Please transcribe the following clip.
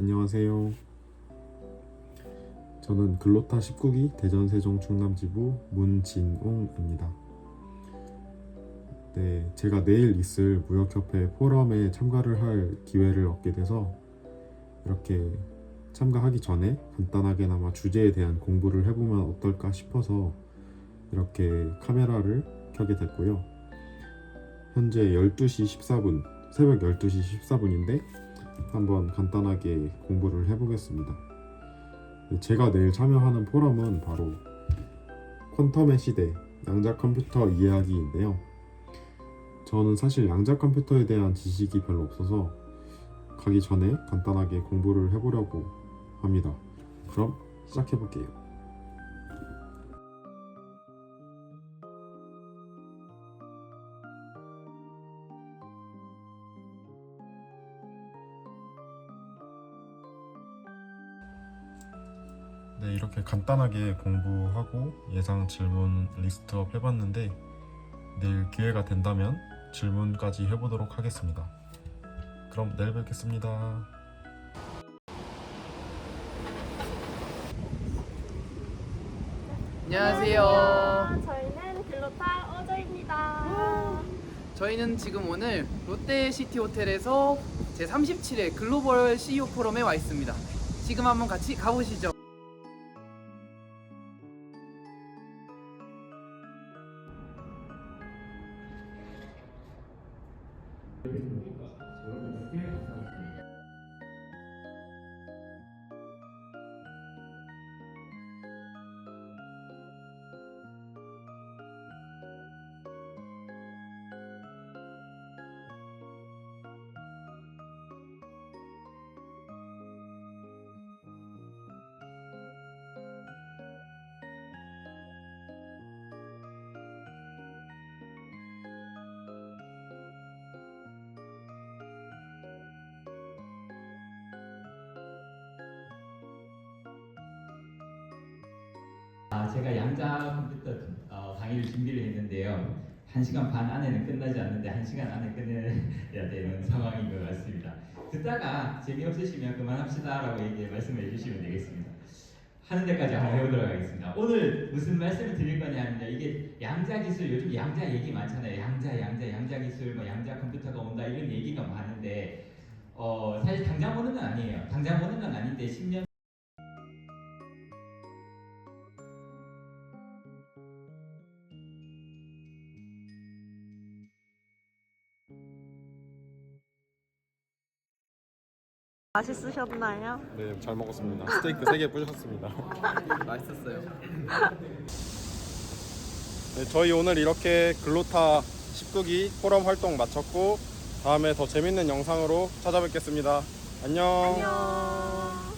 안녕하세요. 저는 글로타 19기 대전 세종 충남지부 문진옹입니다. 네, 제가 내일 있을 무역협회 포럼에 참가를 할 기회를 얻게 돼서 이렇게 참가하기 전에 간단하게나마 주제에 대한 공부를 해보면 어떨까 싶어서 이렇게 카메라를 켜게 됐고요. 현재 12시 14분, 새벽 12시 14분인데 한번 간단하게 공부를 해보겠습니다. 제가 내일 참여하는 포럼은 바로 퀀텀의 시대 양자 컴퓨터 이해하기인데요. 저는 사실 양자 컴퓨터에 대한 지식이 별로 없어서 가기 전에 간단하게 공부를 해보려고 합니다. 그럼 시작해 볼게요. 네, 이렇게 간단하게 공부하고 예상 질문 리스트업 해봤는데 내일 기회가 된다면 질문까지 해보도록 하겠습니다. 그럼 내일 뵙겠습니다. 안녕하세요. 안녕하세요. 저희는 글로타 어저입니다. 저희는 지금 오늘 롯데 시티 호텔에서 제 37회 글로벌 CEO 포럼에 와 있습니다. 지금 한번 같이 가보시죠. 아, 제가 양자 컴퓨터 어, 강의를 준비를 했는데요. 한 시간 반 안에는 끝나지 않는데 한 시간 안에 끝내야 되는 상황인 것 같습니다. 듣다가 재미없으시면 그만합시다 라고 얘기 말씀을 해주시면 되겠습니다. 하는 데까지 한번 해보도록 하겠습니다. 오늘 무슨 말씀을 드릴 거냐면요. 이게 양자 기술 요즘 양자 얘기 많잖아요. 양자, 양자, 양자 기술, 뭐 양자 컴퓨터가 온다 이런 얘기가 많은데 어, 사실 당장 오는 건 아니에요. 당장 오는 건 아닌데 10년 맛있으셨나요? 네, 잘 먹었습니다. 스테이크 3개 뿌셨습니다. 맛있었어요. 네, 저희 오늘 이렇게 글로타 19기 포럼 활동 마쳤고 다음에 더 재밌는 영상으로 찾아뵙겠습니다. 안녕. 안녕.